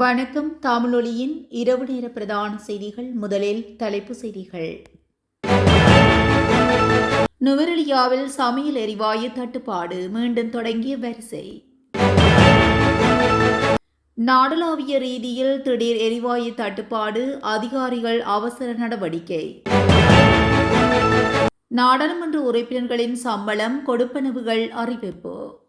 வணக்கம். தமிழொலியின் இரவு நேர பிரதான செய்திகள். முதலில் தலைப்பு செய்திகள். நுவரெலியாவில் சமையல் எரிவாயு தட்டுப்பாடு. மீண்டும் தொடங்கிய வரிசை. நாடளாவிய ரீதியில் திடீர் எரிவாயு தட்டுப்பாடு. அதிகாரிகள் அவசர நடவடிக்கை. நாடாளுமன்ற உறுப்பினர்களின் சம்பளம் கொடுப்பனவுகள் அறிவிப்பு.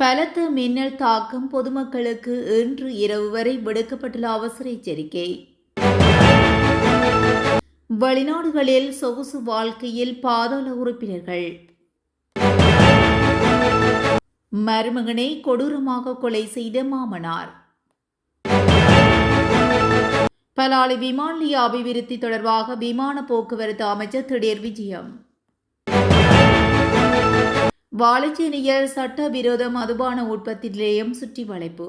பலத்த மின்னல் தாக்கம் பொதுமக்களுக்கு இன்று இரவு வரை விடுக்கப்பட்டுள்ள அவசர எச்சரிக்கை. வெளிநாடுகளில் சொகுசு வாழ்க்கையில் பாதாள உறுப்பினர்கள். மருமகனை கொடூரமாக கொலை செய்த மாமனார். பலாலி விமான நிலைய அபிவிருத்தி தொடர்பாக விமான போக்குவரத்து அமைச்சர் திடீர் விஜயம். வாழைச்சேனியில் சட்டவிரோத மதுபான உற்பத்தி நிலையம் சுற்றி வளைப்பு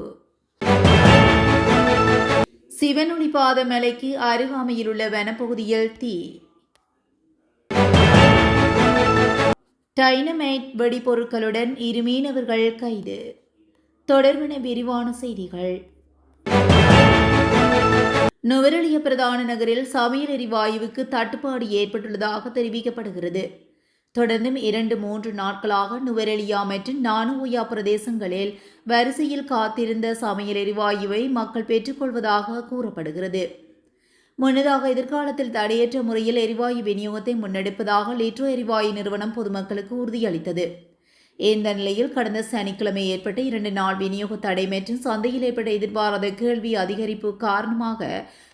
சிவனொளி பாத மலைக்கு அருகாமையில் உள்ள வனப்பகுதியில் தீ. டைனமைட் வெடிபொருட்களுடன் இரு மீனவர்கள் கைது. தொடர்பின விரிவான செய்திகள். நுவரெலிய பிரதான நகரில் சமையல் எரிவாயுவுக்கு தட்டுப்பாடு ஏற்பட்டுள்ளதாக தெரிவிக்கப்படுகிறது. தொடர்ந்தும் இரண்டு மூன்று நாட்களாக நுவரெலியா மற்றும் நானுயா பிரதேசங்களில் வரிசையில் காத்திருந்த சமையல் எரிவாயுவை மக்கள் பெற்றுக்கொள்வதாக கூறப்படுகிறது. முன்னதாக எதிர்காலத்தில் தடையற்ற முறையில் எரிவாயு விநியோகத்தை முன்னெடுப்பதாக லிட்ரோ எரிவாயு நிறுவனம் பொதுமக்களுக்கு உறுதியளித்தது. இந்த நிலையில் கடந்த சனிக்கிழமை ஏற்பட்ட இரண்டு நாள் விநியோக தடை மற்றும் சந்தையில் ஏற்பட்ட எதிர்பாராத கேள்வி அதிகரிப்பு காரணமாக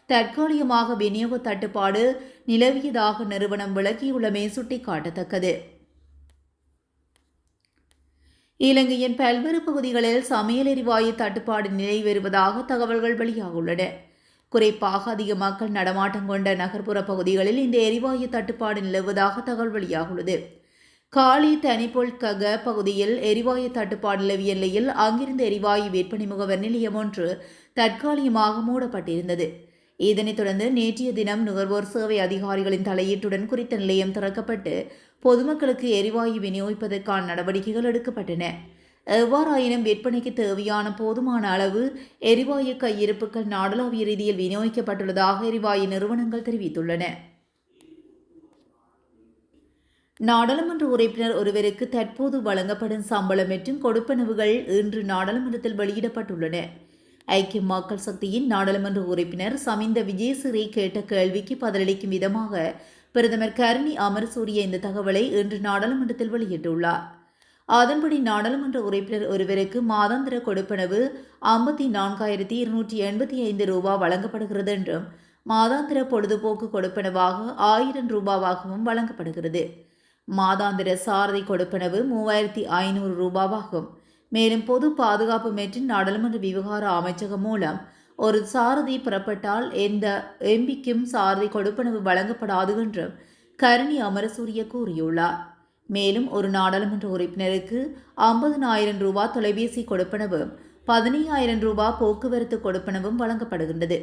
தற்காலிகமாக விநியோக தட்டுப்பாடு நிலவியதாக நிறுவனம் விளக்கியுள்ளமை சுட்டிக்காட்டத்தக்கது. இலங்கையின் பல்வேறு பகுதிகளில் சமையல் எரிவாயு தட்டுப்பாடு நிலை வருவதாக தகவல்கள் வெளியாகியுள்ளன. குறிப்பாக அதிக மக்கள் நடமாட்டம் கொண்ட நகர்ப்புற பகுதிகளில் இந்த எரிவாயு தட்டுப்பாடு நிலவுவதாக தகவல் வெளியாகுள்ளது காலி தனிப்பொல்கக பகுதியில் எரிவாயு தட்டுப்பாடு நிலவிய நிலையில் அங்கிருந்த எரிவாயு விற்பனை முகவர் நிலையம் ஒன்று தற்காலிகமாக மூடப்பட்டிருந்தது. இதனைத் தொடர்ந்து நேற்றைய தினம் நுகர்வோர் சேவை அதிகாரிகளின் தலையீட்டுடன் குறித்த நிலையம் திறக்கப்பட்டு பொதுமக்களுக்கு எரிவாயு விநியோகிப்பதற்கான நடவடிக்கைகள் எடுக்கப்பட்டன. எவ்வாறாயினும் விற்பனைக்கு தேவையான போதுமான அளவு எரிவாயு கையிருப்புகள் நாடளாவிய ரீதியில் விநியோகிக்கப்பட்டுள்ளதாக எரிவாயு நிறுவனங்கள் தெரிவித்துள்ளன. நாடாளுமன்ற உறுப்பினர் ஒருவருக்கு தற்போது வழங்கப்படும் சம்பளம் மற்றும் கொடுப்பனவுகள் இன்று நாடாளுமன்றத்தில் வெளியிடப்பட்டுள்ளன. ஐக்கிய மக்கள் சக்தியின் நாடாளுமன்ற உறுப்பினர் சமிந்த விஜயசிறி கேட்ட கேள்விக்கு பதிலளிக்கும் விதமாக பிரதமர் கருணி அமரசூரிய இந்த தகவலை இன்று நாடாளுமன்றத்தில் வெளியிட்டுள்ளார். அதன்படி நாடாளுமன்ற உறுப்பினர் ஒருவருக்கு மாதாந்திர கொடுப்பனவு ஐம்பத்தி நான்காயிரத்தி இருநூற்றி எண்பத்தி ஐந்து ரூபாய் வழங்கப்படுகிறது என்றும் மாதாந்திர பொழுதுபோக்கு கொடுப்பனவாக ஆயிரம் ரூபாவாகவும் வழங்கப்படுகிறது. மாதாந்திர சாரதி கொடுப்பனவு மூவாயிரத்தி ஐநூறு ரூபாவாகும். மேலும் பொது பாதுகாப்பு மற்றும் நாடாளுமன்ற விவகார அமைச்சகம் மூலம் ஒரு சாரதி புறப்பட்டால் எந்த எம்பிக்கும் சாரதி கொடுப்பனவு வழங்கப்படாது என்றும் கருணி அமரசூரிய கூறியுள்ளார். மேலும் ஒரு நாடாளுமன்ற உறுப்பினருக்கு ஐம்பதனாயிரம் ரூபாய் தொலைபேசி கொடுப்பனவும் பதினையாயிரம் ரூபாய் போக்குவரத்து கொடுப்பனவும் வழங்கப்படுகின்றது.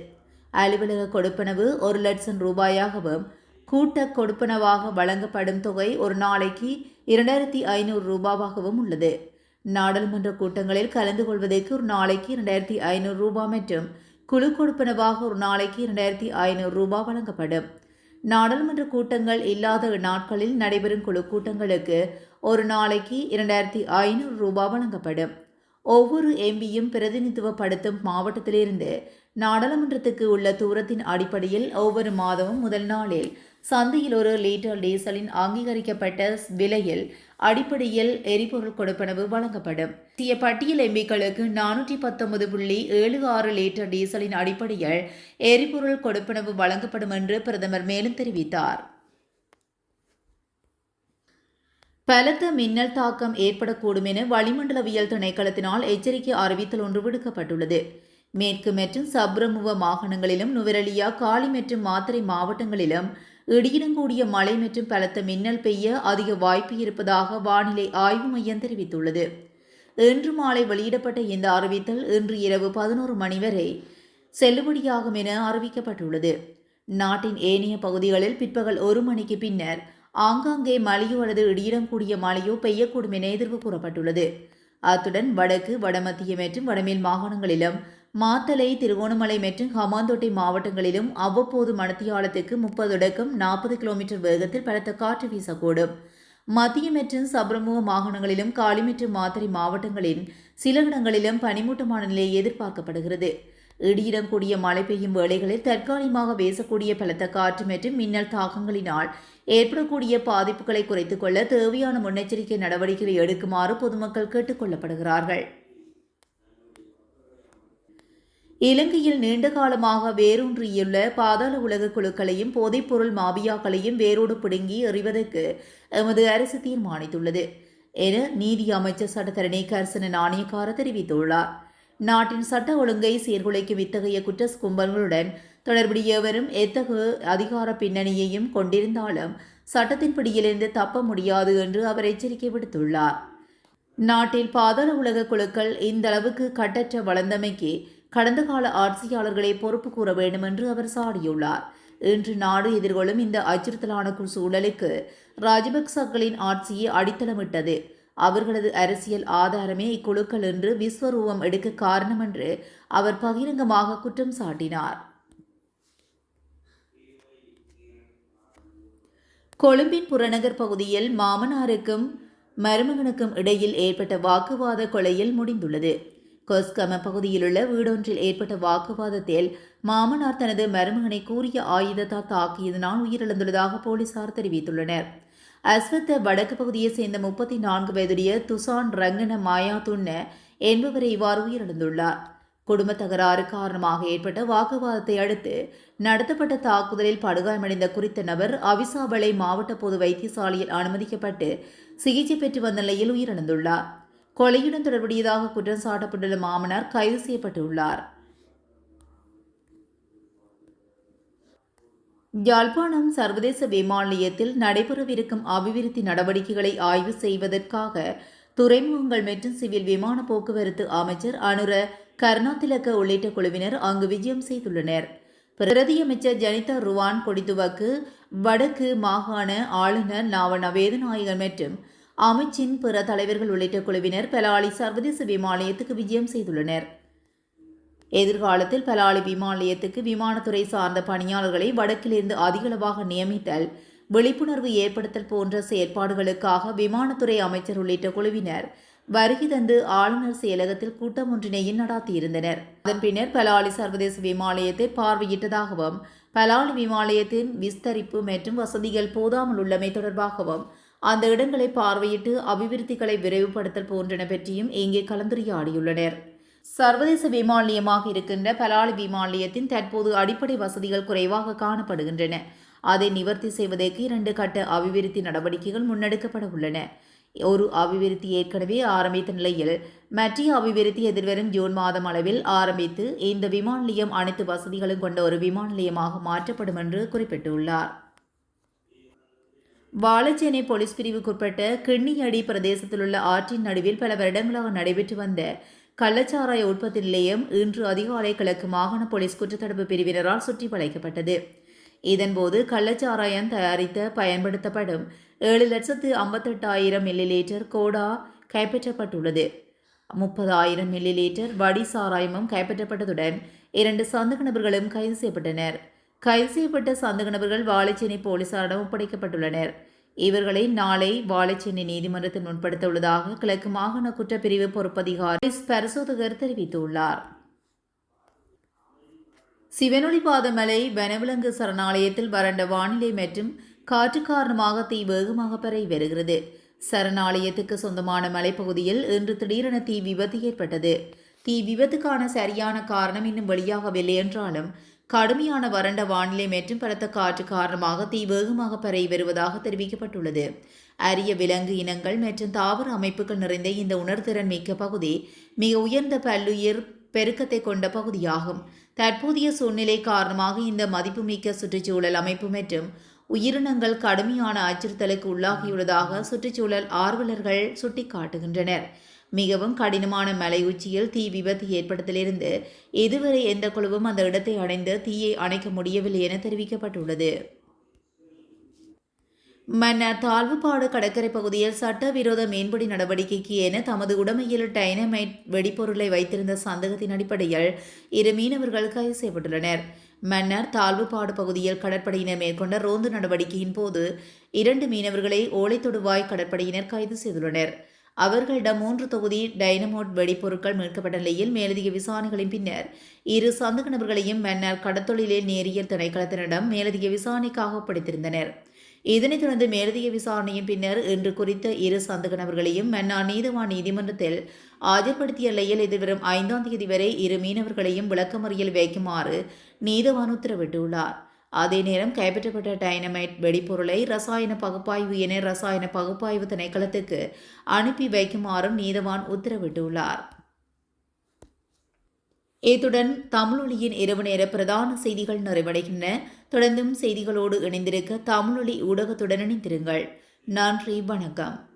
அலுவலக கொடுப்பனவு ஒரு லட்சம் ரூபாயாகவும் கூட்ட கொடுப்பனவாக வழங்கப்படும் தொகை ஒரு நாளைக்கு இரண்டாயிரத்தி ஐநூறு ரூபாவாகவும் உள்ளது. நாடாளுமன்ற கூட்டங்களில் கலந்து கொள்வதற்கு ஒரு நாளைக்கு இரண்டாயிரத்தி ஐநூறு ரூபாய் மற்றும் குழு கொடுப்பனவாக ஒரு நாளைக்கு இரண்டாயிரத்தி ஐநூறு ரூபாய் வழங்கப்படும். நாடாளுமன்ற கூட்டங்கள் இல்லாத நாட்களில் நடைபெறும் குழு கூட்டங்களுக்கு ஒரு நாளைக்கு இரண்டாயிரத்தி ஐநூறு ரூபாய் வழங்கப்படும். ஒவ்வொரு எம்பியும் பிரதிநிதித்துவப்படுத்தும் மாவட்டத்திலிருந்து நாடாளுமன்றத்துக்கு உள்ள தூரத்தின் அடிப்படையில் ஒவ்வொரு மாதமும் முதல் நாளில் சந்தையில் ஒரு லிட்டர் டீசலின் அங்கீகரிக்கப்பட்ட விலையில் அடிப்படையில் எரிபொருள் கொடுப்பனவு வழங்கப்படும். சிய பட்டியல் எம்பிக்களுக்கு நானூற்றி பத்தொன்பது புள்ளி ஏழு ஆறு லிட்டர் டீசலின் அடிப்படையில் எரிபொருள் கொடுப்பனவு வழங்கப்படும் என்று பிரதமர் மேலும் தெரிவித்தார். பலத்த மின்னல் தாக்கம் ஏற்படக்கூடும் என வளிமண்டலவியல் திணைக்களத்தினால் எச்சரிக்கை அறிவித்தல் ஒன்று விடுக்கப்பட்டுள்ளது. மேற்கு மற்றும் சப்ரமுவ மாகாணங்களிலும் நுவரெலியா காலி மற்றும் மாத்தறை மாவட்டங்களிலும் இடியுடன் கூடிய மழை மற்றும் பலத்த மின்னல் பெய்ய அதிக வாய்ப்பு இருப்பதாக வானிலை ஆய்வு மையம் தெரிவித்துள்ளது. இன்று மாலை வெளியிடப்பட்ட இந்த அறிவித்தல் இன்று இரவு பதினோரு மணி வரை செல்லுபடியாகும் என அறிவிக்கப்பட்டுள்ளது. நாட்டின் ஏனைய பகுதிகளில் பிற்பகல் ஒரு மணிக்கு பின்னர் ஆங்காங்கே மழையோ அல்லது இடியுடன் கூடிய மழையோ பெய்யக்கூடும் என எதிர்வு கூறப்பட்டுள்ளது. அத்துடன் வடக்கு வடமத்திய மற்றும் வடமேல் மாகாணங்களிலும் மாத்தலை திருகோணமலை மற்றும் ஹமாந்தோட்டை மாவட்டங்களிலும் அவ்வப்போது மணத்தியாலத்துக்கு முப்பது தொடக்கம் நாற்பது கிலோமீட்டர் வேகத்தில் பலத்த காற்று வீசக்கூடும். மத்திய மற்றும் சபரமுக மாகாணங்களிலும் காலி மற்றும் மாத்தறை மாவட்டங்களின் சில இடங்களிலும் பனிமூட்டமான நிலை எதிர்பார்க்கப்படுகிறது. இடியுடன் கூடிய மழை பெய்யும் வேளைகளில் தற்காலிகமாக வீசக்கூடிய பலத்த காற்று மற்றும் மின்னல் தாக்கங்களினால் ஏற்படக்கூடிய பாதிப்புகளை குறைத்துக் கொள்ள தேவையான முன்னெச்சரிக்கை நடவடிக்கைகளை எடுக்குமாறு பொதுமக்கள் கேட்டுக் இலங்கையில் நீண்ட காலமாக வேரூன்றியுள்ள பாதாள உலக குழுக்களையும் போதைப்பொருள் மாபியாக்களையும் வேரோடு பிடுங்கி எறிவதற்கு எமது அரசு தீர்மானித்துள்ளது என நீதி அமைச்சர் சட்டத்தரணி கர்சன நாணயக்கார தெரிவித்துள்ளார். நாட்டின் சட்ட ஒழுங்கை சீர்குலைக்கும் இத்தகைய குற்ற கும்பல்களுடன் தொடர்புடையவரும் எத்தகைய அதிகார பின்னணியையும் கொண்டிருந்தாலும் சட்டத்தின் பிடியிலிருந்து தப்ப முடியாது என்று அவர் எச்சரிக்கை விடுத்துள்ளார். நாட்டில் பாதாள உலக குழுக்கள் இந்த அளவுக்கு கட்டற்ற வளர்ந்தமைக்கு கடந்த கால ஆட்சியாளர்களை பொறுப்பு கூற வேண்டும் என்று அவர் சாடியுள்ளார். இன்று நாடு எதிர்கொள்ளும் இந்த அச்சுறுத்தலான சூழலுக்கு ராஜபக்சக்களின் ஆட்சியை அடித்தளமிட்டது. அவர்களது அரசியல் ஆதாரமே இக்குழுக்கள் என்று விஸ்வரூபம் எடுக்க காரணம் என்று அவர் பகிரங்கமாக குற்றம் சாட்டினார். கொழும்பின் புறநகர் பகுதியில் மாமனாருக்கும் மருமகனுக்கும் இடையில் ஏற்பட்ட வாக்குவாத கொலையில் முடிந்துள்ளது. கொஸ்கம பகுதியிலுள்ள வீடொன்றில் ஏற்பட்ட வாக்குவாதத்தில் மாமனார் தனது மருமகனை கூறிய ஆயுதத்தால் தாக்கியதனால் உயிரிழந்துள்ளதாக போலீசார் தெரிவித்துள்ளனர். அஸ்வத்த வடக்கு பகுதியைச் சேர்ந்த முப்பத்தி நான்கு வயதுடைய துசான் ரங்கன மாயா துண்ண என்பவரை இவ்வாறு உயிரிழந்துள்ளார். குடும்ப தகராறு காரணமாக ஏற்பட்ட வாக்குவாதத்தை அடுத்து நடத்தப்பட்ட தாக்குதலில் படுகாயமடைந்த குறித்த நபர் அவிசாபளை மாவட்ட பொது வைத்தியசாலையில் அனுமதிக்கப்பட்டு சிகிச்சை பெற்று வந்த நிலையில் உயிரிழந்துள்ளார். கொலையுடன் தொடர்புடையதாக குற்றம் சாட்டப்பட்டுள்ள மாமனார் கைது செய்யப்பட்டுள்ளார். யாழ்ப்பாணம் சர்வதேச விமான நிலையத்தில் நடைபெறவிருக்கும் அபிவிருத்தி நடவடிக்கைகளை ஆய்வு செய்வதற்காக துறைமுகங்கள் மற்றும் சிவில் விமான போக்குவரத்து அமைச்சர் அனுர கருணாதிலக்க உள்ளிட்ட குழுவினர் அங்கு விஜயம் செய்துள்ளனர். பிரதியமைச்சர் ஜனிதா ருவான் கொடித்துவக்கு வடக்கு மாகாண ஆளுநர் நாவண வேதநாயகன் மற்றும் அமைச்சின் பிற தலைவர்கள் உள்ளிட்ட குழுவினர் பலாலி சர்வதேச விமான நிலையத்துக்கு விஜயம் செய்துள்ளனர். எதிர்காலத்தில் பலாலி விமான நிலையத்துக்கு விமானத்துறை சார்ந்த பணியாளர்களை வடக்கிலிருந்து அதிகளவாக நியமித்தல் விழிப்புணர்வு ஏற்படுத்தல் போன்ற செயற்பாடுகளுக்காக விமானத்துறை அமைச்சர் உள்ளிட்ட குழுவினர் வருகை தந்து ஆளுநர் செயலகத்தில் கூட்டம் ஒன்றினையும் நடாத்தியிருந்தனர். அதன் பின்னர் பலாலி சர்வதேச விமாலயத்தை பார்வையிட்டதாகவும் பலாலி விமாலயத்தின் விஸ்தரிப்பு மற்றும் வசதிகள் போதாமல் உள்ளமை தொடர்பாகவும் அந்த இடங்களை பார்வையிட்டு அபிவிருத்திகளை விரைவுபடுத்தல் போன்றன பற்றியும் இங்கே கலந்துரையாடியுள்ளனர். சர்வதேச விமான நிலையமாக இருக்கின்ற பலாலி விமான நிலையத்தின் தற்போது அடிப்படை வசதிகள் குறைவாக காணப்படுகின்றன. அதை நிவர்த்தி செய்வதற்கு இரண்டு கட்ட அபிவிருத்தி நடவடிக்கைகள் முன்னெடுக்கப்பட உள்ளன. ஒரு அபிவிருத்தி ஏற்கனவே ஆரம்பித்த நிலையில் மற்ற அபிவிருத்தி எதிர்வரும் ஜூன் மாதம் அளவில் ஆரம்பித்து இந்த விமான நிலையம் அனைத்து வசதிகளும் கொண்ட ஒரு விமான நிலையமாக மாற்றப்படும் என்று குறிப்பிட்டுள்ளார். வாழைச்சேனை போலீஸ் பிரிவுக்குட்பட்ட கிண்ணியடி பிரதேசத்திலுள்ள ஆற்றின் நடுவில் பல வருடங்களாக நடைபெற்று வந்த கள்ளச்சாராய உற்பத்தி நிலையம் இன்று அதிகாலை கிழக்கு மாகாண போலீஸ் குற்றத்தடுப்பு பிரிவினரால் சுற்றி வளைக்கப்பட்டது. இதன்போது கள்ளச்சாராயம் தயாரித்த பயன்படுத்தப்படும் ஏழு லட்சத்து ஐம்பத்தெட்டாயிரம் மில்லி லீட்டர் கோடா கைப்பற்றப்பட்டுள்ளது. முப்பதாயிரம் மில்லி லீட்டர் வடி சாராயமும் கைப்பற்றப்பட்டதுடன் இரண்டு சந்தக நபர்களும் கைது செய்யப்பட்டனர். கைது செய்யப்பட்ட சந்தக நபர்கள் வாழைச்சேனை போலீசாரிடம் ஒப்படைக்கப்பட்டுள்ளனர். இவர்களை நாளை வாழைச்சேனை நீதிமன்றத்தில் முன்படுத்த உள்ளதாக கிழக்கு மாகாண குற்றப்பிரிவு பொறுப்பதிகாரி பரிசோதகர் தெரிவித்துள்ளார். சிவனொளிபாதமலை வனவிலங்கு சரணாலயத்தில் வறண்ட வானிலை மற்றும் காற்று காரணமாக தீ வேகமாக பரவி வருகிறது. சரணாலயத்துக்கு சொந்தமான மலைப்பகுதியில் இன்று திடீரென தீ விபத்து ஏற்பட்டது. தீ விபத்துக்கான சரியான காரணம் இன்னும் வெளியாகவில்லை என்றாலும் கடுமையான வறண்ட வானிலை மற்றும் பலத்த காற்று காரணமாக தீ வேகமாக பரவி வருவதாக தெரிவிக்கப்பட்டுள்ளது. அரிய விலங்கு இனங்கள் மற்றும் தாவர அமைப்புகள் நிறைந்த இந்த உணர்திறன் மிக்க பகுதி மிக உயர்ந்த பல்லுயிர் பெருக்கத்தை கொண்ட பகுதியாகும். தற்போதைய சூழ்நிலை காரணமாக இந்த மதிப்புமிக்க சுற்றுச்சூழல் அமைப்பு மற்றும் உயிரினங்கள் கடுமையான அச்சுறுத்தலுக்கு உள்ளாகியுள்ளதாக சுற்றுச்சூழல் ஆர்வலர்கள் சுட்டிக்காட்டுகின்றனர். மிகவும் கடினமான மலை உச்சியில் தீ விபத்து ஏற்பட்டதிலிருந்து இதுவரை எந்த குழுவும் அந்த இடத்தை அடைந்து தீயை அணைக்க முடியவில்லை என தெரிவிக்கப்பட்டுள்ளது. மன்னர் தாழ்வுபாடு கடற்கரை பகுதியில் சட்டவிரோத மீன்பிடி நடவடிக்கைக்கு என தமது உடமையில் டைனமைட் வெடிபொருளை வைத்திருந்த சந்தேகத்தின் அடிப்படையில் இரு மீனவர்கள் கைது செய்யப்பட்டுள்ளனர். மன்னர் தாழ்வுபாடு பகுதியில் கடற்படையினர் மேற்கொண்ட ரோந்து நடவடிக்கையின் போது இரண்டு மீனவர்களை ஓலைத்தொடுவாய் கடற்படையினர் கைது செய்துள்ளனர். அவர்களிடம் மூன்று தொகுதி டைனமோட் வெடிப்பொருட்கள் மீட்கப்பட்ட நிலையில் மேலதிக விசாரணைகளின் பின்னர் இரு சந்தக நபர்களையும் மன்னர் கடத்தொழிலில் நேரியல் திணைக்களத்தினரிடம் மேலதிக விசாரணைக்காக ஒப்படைத்திருந்தனர். இதனைத் தொடர்ந்து மேலதிக விசாரணையின் பின்னர் இன்று குறித்த இரு சந்தக நபர்களையும் மன்னார் நீதவான் நீதிமன்றத்தில் ஆஜர்படுத்திய நிலையில் எதிர்வரும் ஐந்தாம் தேதி வரை இரு மீனவர்களையும் விளக்கமறியல் வைக்குமாறு நீதவான் உத்தரவிட்டுள்ளார். அதே நேரம் கைப்பற்றப்பட்ட டைனமைட் வெடிப்பொருளை ரசாயன பகுப்பாய்வு என ரசாயன பகுப்பாய்வு திணைக்களத்துக்கு அனுப்பி வைக்குமாறும் நீதவான் உத்தரவிட்டுள்ளார். இத்துடன் தமிழொலியின் இரவு நேர பிரதான செய்திகள் நிறைவடைகின்றன. தொடர்ந்தும் செய்திகளோடு இணைந்திருக்க தமிழொலி ஊடகத்துடன் இணைந்திருங்கள். நன்றி வணக்கம்.